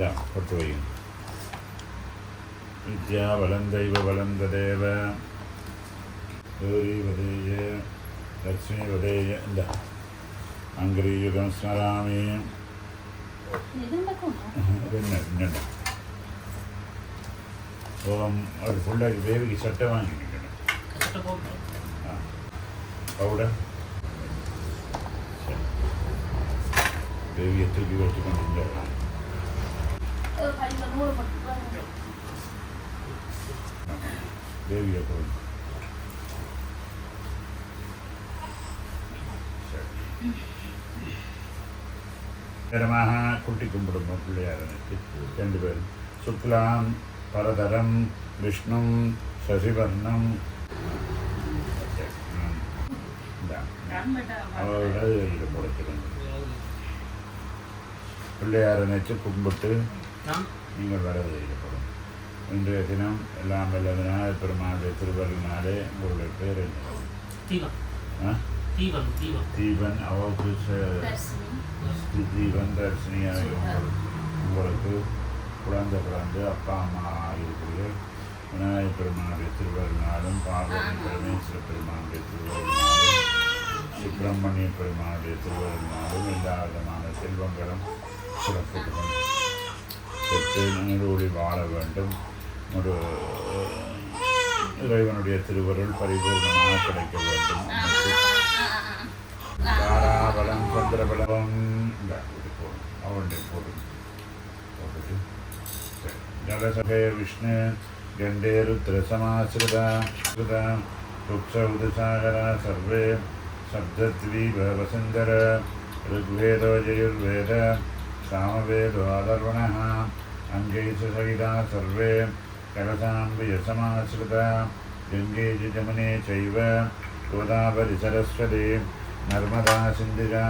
അല്ല പുറത്തുപോയി വിദ്യാബലം ദൈവബലം തദേവ. ഗൗരീപതേയ ലക്ഷ്മീപതേയ അല്ല അങ്കരീയുഗം സ്മരാമി. പിന്നെ പിന്നുണ്ട് അപ്പം അവർ ഫുള്ളായിട്ട് ദേവിക്ക് ചട്ട വാങ്ങിക്കണം ആ. പൗഡർ ദേവിയെ തൂക്കി വെച്ചുകൊണ്ടിരുന്നവരാണ് தேவியா கோவில் நேரமாக குட்டி கும்பிடும் பிள்ளையாரனுக்கு ரெண்டு பேரும் சுக்லாம் பரதரம் விஷ்ணு சசிவர்ணம் அவர்களோட பிள்ளையாரனை கும்பிட்டு நீங்கள் வரது செய்யப்படும் இன்றைய தினம் எல்லாம் வல்ல விநாயகர் பெருமாளுடைய திருவருளினாலே உங்களுடைய பேர். என்ன தீபன் அவருக்கு தீபன் தர்ஷினியாக உங்களுக்கு குழந்தை பிறந்து அப்பா அம்மா இருக்கிற விநாயகர் பெருமானுடைய திருவருளினாலும் பார்வதி பரமேஸ்வர பெருமானுடைய திருவருளினாலும் சுப்பிரமணிய பெருமானுடைய திருவருளினாலும் எல்லா விதமான செல்வங்களும் சிறப்புகளும். செற்றோடி வாழ வேண்டும் ஒரு இறைவனுடைய திருவருள் பரிபூர்ணமாக கிடைக்க வேண்டும் தாராபலம் சந்திரபலம் போடும் அவருடைய போடும் போட்டுட்டு ஜலசபே விஷ்ணு ഗണ്ഡേരുദ്രസമാശ്രിത രുക്സൗദസാഗര സർവേ ശബ്ദദ്വീപ വസുന്ധര ഋഗ്വേദോ ജയുർവേദ सामवेदो अदर्वणः अङ्गैः सहिता सर्वे कलशाम्बयसमाश्रिता गङ्गे च जमुने चैव गोदावरि सरस्वती नर्मदा सिन्धुजा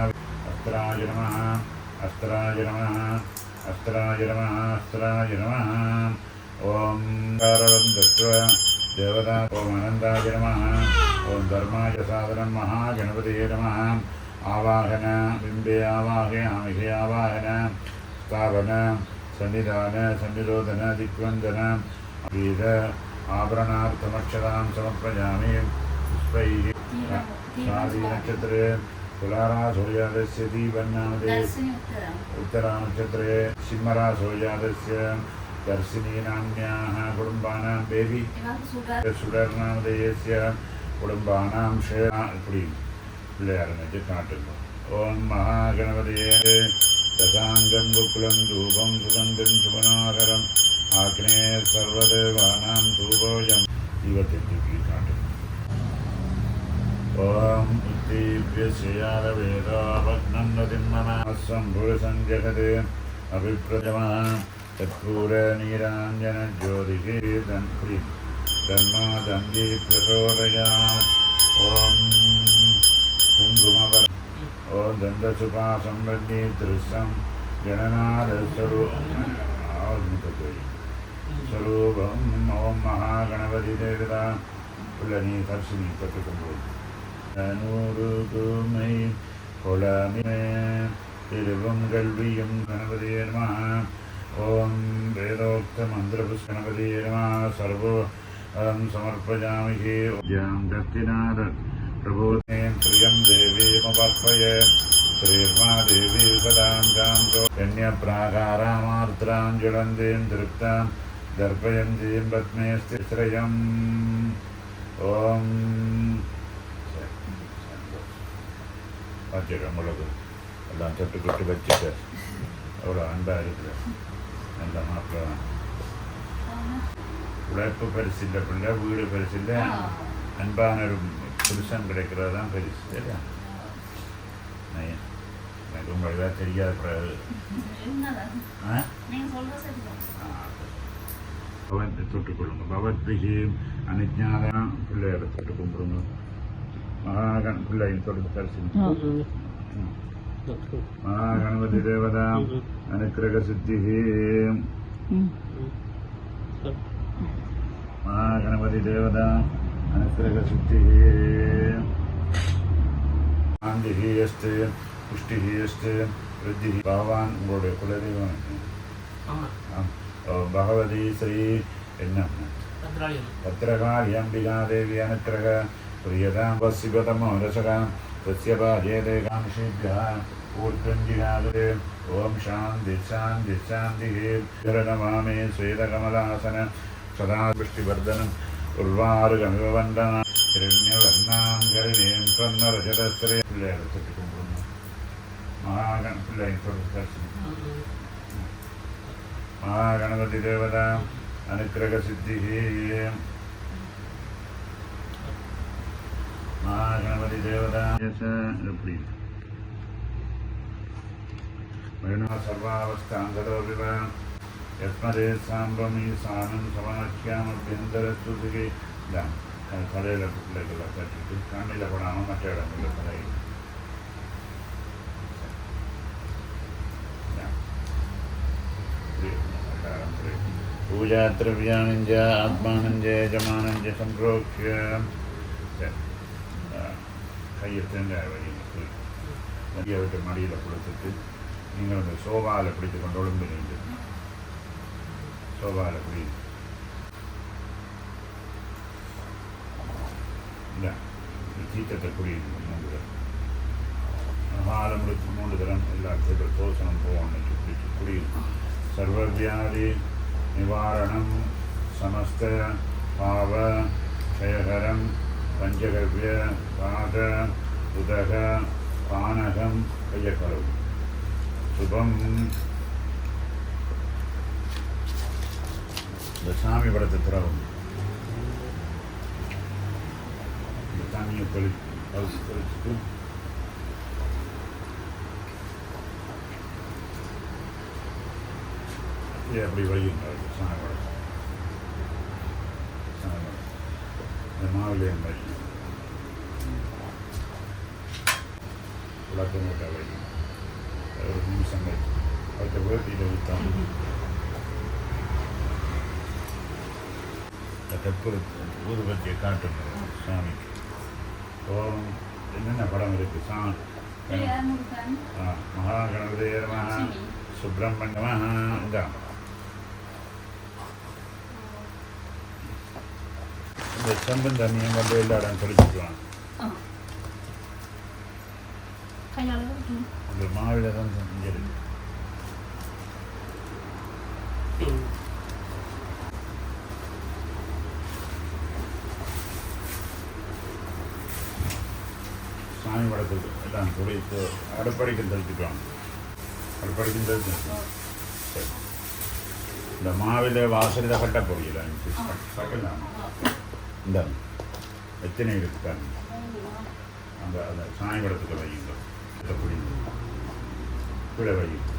अस्त्राय नमः अस्त्राय नमः अस्त्राय नमः अस्त्राय नमः ॐ कारवं दत्त्वा देवता ॐ अनन्ताय नमः ॐ धर्माय साधनं महागणपतये नमः आवाहन बिम्बे आवाहयामि हे आवाहन स्थापन सन्निधान सन्निरोधन दिग्वन्दन वीर आभरणार्थमक्षतां समर्पयामि पुष्पैः स्वादिनक्षत्रे तुलारासोजातस्य दीपन्नामदे दर्शिनी उत्तरम् उत्तरानक्षत्रे सिंहरासोजातस्य दर्शिनी नाम्न्याः कुटुम्बानां देवी இவங்க சுகர் சுடர்நாமதேயஸ்ய குடும்பானாம் ஷே இப்படி பிள்ளையார் நச்சு நாட்டுக்கும் ஓம் மகா கணபதியே சசாங்கம் புக்குலம் தூபம் சுகந்தின் சுபநாகரம் ஆக்னே சர்வதேவானாம் தூபோஜம். தீபத்தை தூக்கி காட்டுக்கும் ஓம் உத்தீபிய ஸ்ரீயார வேதாபக்னம் நதிம்மனாசம் புருஷம் ஜெகதே அபிப்பிரதமான தற்பூர நீராஞ்சன ஜோதிகே தன்பிரி தன்மாதங்கி பிரசோதயாத். ஓம் குங்குமவர் ஓ தண்டசுபா சம்பந்தி திருசம் ஜனநாதஸ்வரூபம் ஓம் மகாகணபதி தேவதா உள்ள நீ தர்சினி பெற்றுக்கொண்டு நூறு தூமை கொலமே திருவும் கல்வியும் கணபதியே நம ஓம் வேதோக்த மந்திரபுஷ்கணபதியே நம சர்வோ அகம் சமர்ப்பயாமிகே ஜாம் கத்திநாதர் பிரபோதே பிரியம் தேவீமபர்ப்பய श्रीर्मा देवी सदां गां कन्यप्राकारामार्द्रां ज्वलन्तीं तृप्तां दर्पयन्तीं पद्मेऽस्ति श्रयम् ॐ வச்சுக்கிறேன் மிளகு எல்லாம் தொட்டுக்கிட்டு வச்சுட்டு அவ்வளோ அன்பாக இருக்குது நல்ல மாப்பிள்ளை உழைப்பு பெருசு இல்லை பிள்ளை வீடு பெருசு இல்லை அன்பான ஒரு புருஷன் கிடைக்கிறது தான் பெருசு சரியா நயம். எனக்கு உங்களுக்கு தான் தெரியாத பிறகு என்னதான் ஆ நீங்க சொல்றது சரிதான் பவன் தொட்டுக்கொள்ளுங்க பகவத்பிகி அனுஜாத பிள்ளைகளை தொட்டு கும்பிடுங்க மகாகண் பிள்ளையும் தொட்டு தரிசி மகாகணபதி தேவதா அனுக்கிரக சித்தி மகாகணபதி தேவதா அனுக்கிரக சித்தி ஆந்திகி எஸ்து புஷ்டிகி எஸ்து விருத்தி பகவான் உங்களுடைய குலதெய்வம் அம்மா பகவதி ஸ்ரீ என்ன பத்ராளி அம்மா भद्रकार्यम्बिका देवी अनुग्रह प्रियतां वशिवतमो रसकां तस्य पाजेते कांक्षेभ्यः ऊर्ध्वञ्जिहादे ॐ शान्ति शान्ति शान्तिः शरणमामे श्वेतकमलासन ഒരുപാട് കനകവണ്ടന ഹിരണ്യവർണാങ്കരണേം തന്ന രജതത്രയ പിള്ളേരെ തൊട്ടിക്കൊണ്ടിരുന്നു മഹാഗണ പിള്ളേ മഹാഗണപതി ദേവത അനുഗ്രഹസിദ്ധിഹേ മഹാഗണപതി ദേവത. എപ്പിടി വേണ സർവാവസ്ഥ അന്തരോപിവ യസ്മരേസാമ്പം ഈ സാനം സമാഖ്യാമഭ്യന്തരത്വതികയില്ല തലയിലെ കുട്ടിലേക്കുള്ള തട്ടിട്ട് കണ്ണിലെ പടാണോ മറ്റേ ഇടങ്ങളിലെ തലയിൽ പൂജാദ്രവ്യാണും ച ആത്മാനം ച കയ്യത്തിന്റെ വഴിയിൽ അവരുടെ മടിയിൽ കൊടുത്തിട്ട് നിങ്ങളുടെ ശോഭാല പിടിച്ച് കൊണ്ടോളും പിന്നെ சோபாலபி இல்லை சீத்தத்தை குடியிருக்கணும் மூன்று தரம் ஆலை முடிச்சு மூன்று தரம் எல்லா கூட தோசனம் போவோம் குடிச்சு குடியிருக்கணும் சர்வவியாதி நிவாரணம் சமஸ்த பாவ க்ஷயகரம் பஞ்சகவ்ய பாக உதக பானகம் கையக்கரவு சுபம் இந்த சாமி படத்தை திறவும் இந்த தண்ணியை தெளி தெளிச்சு தெளிச்சுட்டு இது அப்படி வழியுங்க சாணவடம் சாணவடம் இந்த மாவிலையும் வழி விளக்க மூட்டை வழி ஒரு நிமிஷம் வழி அவர்கிட்ட வேட்டியில் விற்றான் கற்பூர ஊதுபத்தியை காட்டணும் சாமிக்கு. ஓம் என்னென்ன படம் இருக்குது சா பிள்ளையார் முருகன் மகாகணபதே நம லட்சுமி. சுப்பிரமணியம இந்த. செம்பன் தண்ணியை கொண்டு எல்லா இடம் வைக்கணும் இந்த மாவில தான் செஞ்சிருக்கு சாமி படத்துக்கு எல்லாம் துடைத்து அடுப்படிக்கும் தெளிச்சுக்கலாம் அடுப்படிக்கும் தெளிச்சு சரி இந்த மாவில வாசலில் கட்ட பொரியல கட்டலாம் இந்த எத்தனை இருக்கு பாருங்க அந்த அந்த சாமி படத்துக்கு வையுங்க இதை புரியுங்க கீழே வையுங்க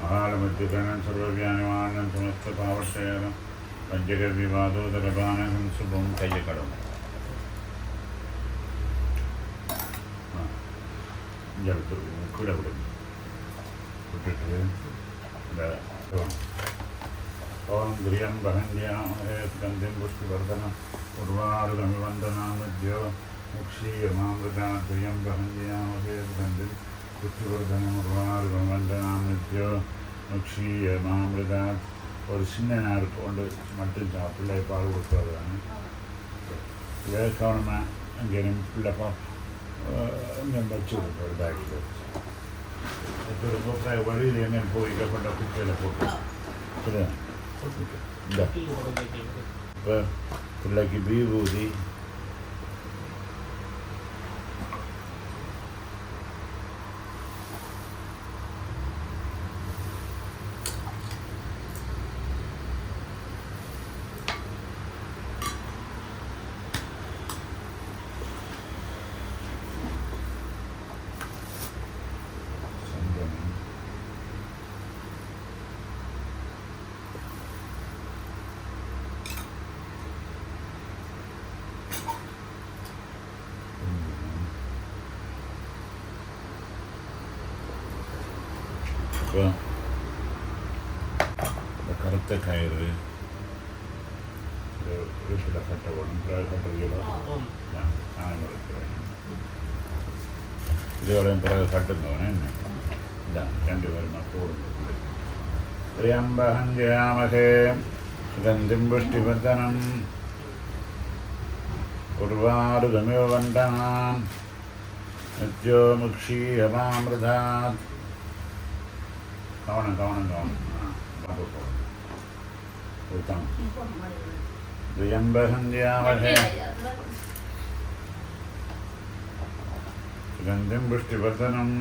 மகாலமத்திகரணம் சர்வவியானவானம் சமஸ்த பாவட்டேரம் பஞ்சக இங்கே எடுத்து கீழே விடுங்க விட்டுட்டு இந்த பகன்யாம் ஹே ஸ்கந்திம் புஷ்டிவர்தனம் உர்வாருகமிவந்தனாமத்யோ முக்ஷீயமாமிருதா கிரியம் பகன்யாம் ஹே ஸ்கந்திம் புஷ்டிவர்தனம் உர்வாருகமிவந்தனாமத்யோ முக்ஷீயமாமிருதா ஒரு சின்ன நேரத்து கொண்டு மட்டும் பிள்ளை பால் கொடுத்துருவாங்க இதை கவனமாக அங்கே பிள்ளை பா ഞാൻ വച്ചു കൊടുക്കും ഒരു ബാഗിൽ കുടുംബക്കാരെ വഴിയിൽ എങ്ങനെ പോയി കപ്പണ്ട കുട്ടികളെ പൊട്ടു. ഇതാ. പിള്ളേക്ക് ബീ ഊതി சுத்த கயிறு வீட்டில் கட்ட ஒன்று கட்டுறீங்களோ? நானும் இருக்கிறேன் இதோடையும் பிறகு கட்டுந்தவனே இதான் ரெண்டு பேரும் நான் போடுங்க பிரியம்பகஞ்சயாமகே சுகந்திம் புஷ்டிவர்தனம் குர்வாருதமிவ வந்தனான் நித்யோ முக்ஷீயமாமிருதாத். கவனம் கவனம் கவனம். பார்க்க त्र्यम्बकं जयामहे सुगन्धिं पुष्टिवर्धनम्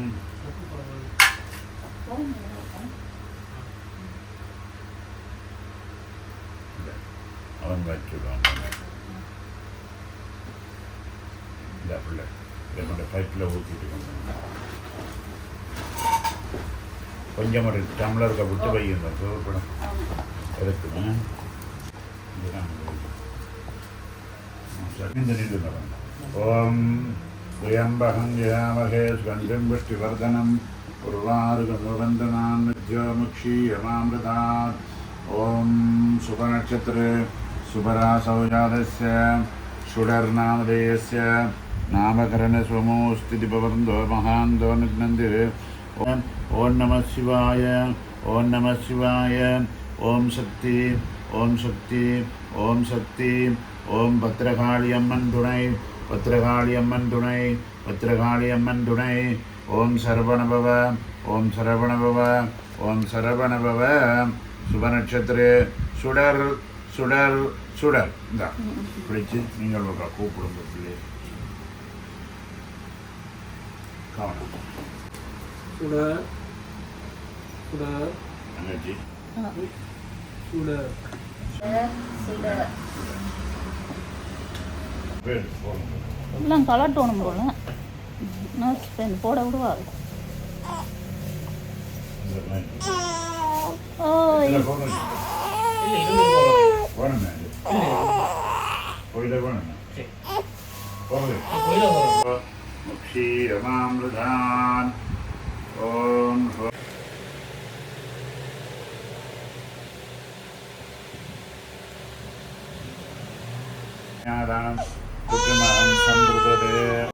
அவன் வச்சுடுவான் இந்த பிள்ளை இதை கொண்டு பைப்பில் ஊற்றிட்டு கொண்டு வா. கொஞ்சம் ஒரு டம்ளருக்கு விட்டு வையுங்க சோப்படம் எடுக்கணும் எடுத்துக்கணும் ஓம் திரியம்பகம் ஜயாமகே ஸ்கந்திம் புஷ்டிவர்தனம். உருவாருகமுவந்தனான் ஜோமுக்ஷீயமாமிருதாத் ஓம் சுபநட்சத்திர சுபராசௌஜாதஸ்ய சுடர்நாமதேயஸ்ய नामकरणस्वमोऽस्तिपवन्दो महान्दो निघ्नन्ति ॐ नमः शिवाय ॐ नमः शिवाय ஓம் சக்தி ஓம் சக்தி ஓம் சக்தி. ஓம் பத்ரகாளி அம்மன் துணை பத்ரகாளி அம்மன் துணை பத்ரகாளி அம்மன் துணை. ஓம் சரவணபவ ஓம் சரவணபவ ஓம் சரவணபவ. சுபநட்சத்திர சுடர் சுடர் சுடர். இந்த பிடிச்சு நீங்கள் ஒரு கூப்பிடும் பிள்ளை கவனம் சுடர். தங்கச்சி. சுட எல்லாம் கலட்டணும் போல. நர்ஸ் பெண் போட விடுவாள் இந்த ज्ञानां बुद्धिमान् सम्पृतते